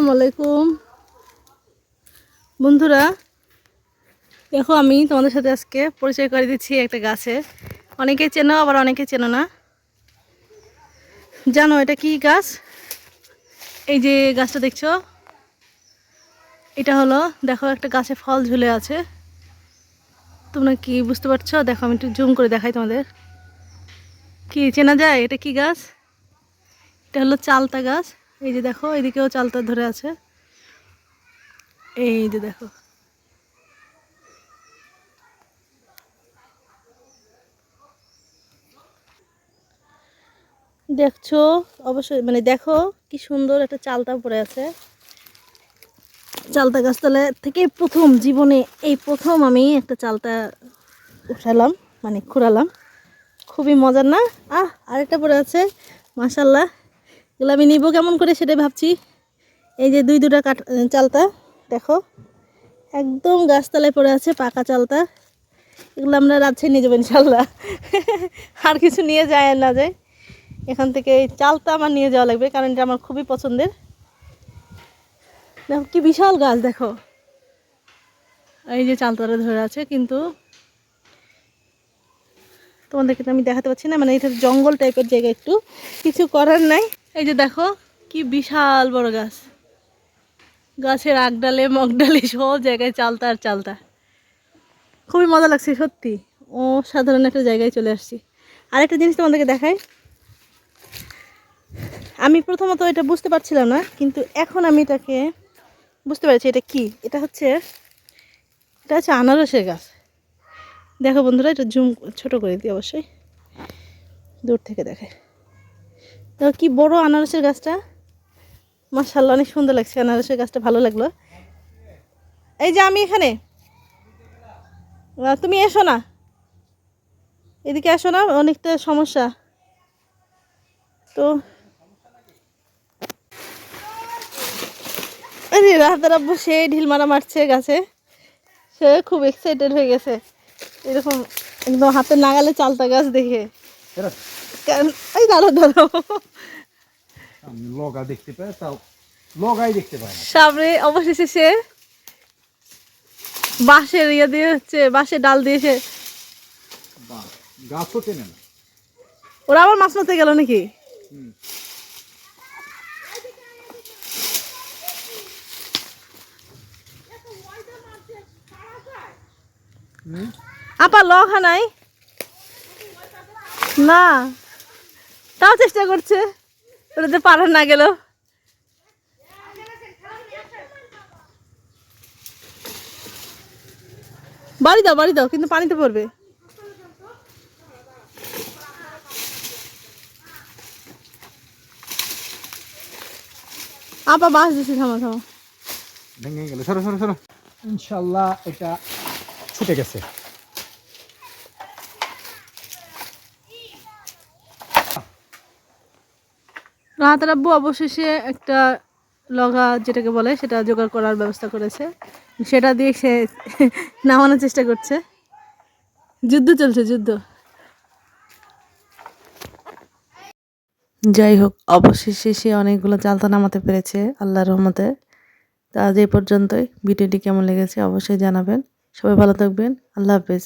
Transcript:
আসসালামু আলাইকুম বন্ধুরা, দেখো আমি তোমাদের সাথে আজকে পরিচয় করে দিচ্ছি একটা গাছে। অনেকে চেনো, আবার অনেকে চেনো না। জানো এটা কি গাছ? এই যে গাছটা দেখছ? এটা হলো, দেখো একটা গাছে ফল ঝুলে আছে। তোমরা কি বুঝতে পারছ? দেখো আমি একটু জুম করে দেখাই তোমাদের। কি, চেনা যায়? এটা কি গাছ? এটা হলো চালতা গাছ। এই যে দেখো, এদিকেও চালতা ধরে আছে। এই যে দেখো। দেখছ, অবশ্যই মানে দেখো কি সুন্দর একটা চালতা পড়ে আছে। চালতা গাছতলা থেকে প্রথম জীবনে, এই প্রথম আমি একটা চালতা উঠালাম মানে খুঁড়ালাম। খুবই মজার না? আহ, আরেকটা পড়ে আছে মাশাল্লাহ এগুলো আমি নিব কেমন করে সেটাই ভাবছি। এই যে দুই দুটা কাঠ চালতা, দেখো। একদম গাছতলায় পড়ে আছে পাকা চালতা। এগুলো আমরা রাজশাহী নিয়ে যাব ইনশাল্লাহ আর কিছু নিয়ে যায় না যায়। এখান থেকে এই চালতা আমার নিয়ে যাওয়া লাগবে, কারণ এটা আমার খুবই পছন্দের। দেখো কি বিশাল গাছ, দেখো। এই যে চালতাটা ধরে আছে, কিন্তু তোমাদেরকে তো আমি দেখাতে পারছি না মানে এটা জঙ্গল টাইপের জায়গা একটু। কিছু করার নাই। এই যে দেখো, কি বিশাল বড় গাছ। গাছের আগডালে, মগডালে সব জায়গায় চালতা আর চালতা। খুবই মজা লাগছে, সত্যি। ও, সাধারণ একটা জায়গায় চলে আসছি। আরেকটা জিনিস তোমাদেরকে দেখাই। আমি প্রথমত এটা বুঝতে পারছিলাম না, কিন্তু এখন আমি এটাকে বুঝতে পারছি এটা কি। এটা হচ্ছে এটা হচ্ছে আনারসের গাছ। দেখো বন্ধুরা, এটা জুম, ছোট করে দিই অবশ্যই। দূর থেকে দেখে। দেখো কি বড় আনারসের গাছটা? মার্শাল্লাহ অনেক সুন্দর লাগছে আনারসের গাছটা, ভালো লাগল। এই যে আমি এখানে। তুমি এসো না। এদিকে আসো না, অনেকটা সমস্যা। তো আরে রাহাতার সে ঢিল মারা মারছে গাছে। সে খুব এক্সাইটেড হয়ে গেছে। এরকম একদম হাতে নাগালে চালতা গাছ দেখে। এই আমি লগা দেখতে পাই তাও লগাই দেখতে পাই সামনে অবশেষে সে বাঁশের ইয়ে দিয়ে হচ্ছে বাঁশের ডাল দিয়েছে বাহ, গাছও চেনে না। ওরা আবার মাছ মারতে গেল নাকি? আপা লখা নাই? না তাও চেষ্টা করছে। ওটাতে পারা না গেল। বাড়ি দাও বাড়ি দাও কিন্তু পানিতে পড়বে। আপা বাস দিছি থামা থামা। ভেঙে গেল। সরো সরো সরো। ইনশাল্লাহ এটা ছুটে গেছে। রাহাতার আব্বু অবশেষে একটা লগা যেটাকে বলে, সেটা জোগাড় করার ব্যবস্থা করেছে। সেটা দিয়ে সে নামানোর চেষ্টা করছে। যুদ্ধ চলছে, যুদ্ধ। যাই হোক, অবশেষে সে অনেকগুলো জালতা নামাতে পেরেছে আল্লাহ রহমতে। তা আজ এই পর্যন্তই। ভিডিওটি কেমন লেগেছে অবশ্যই জানাবেন। সবাই ভালো থাকবেন। আল্লাহ হাফেজ।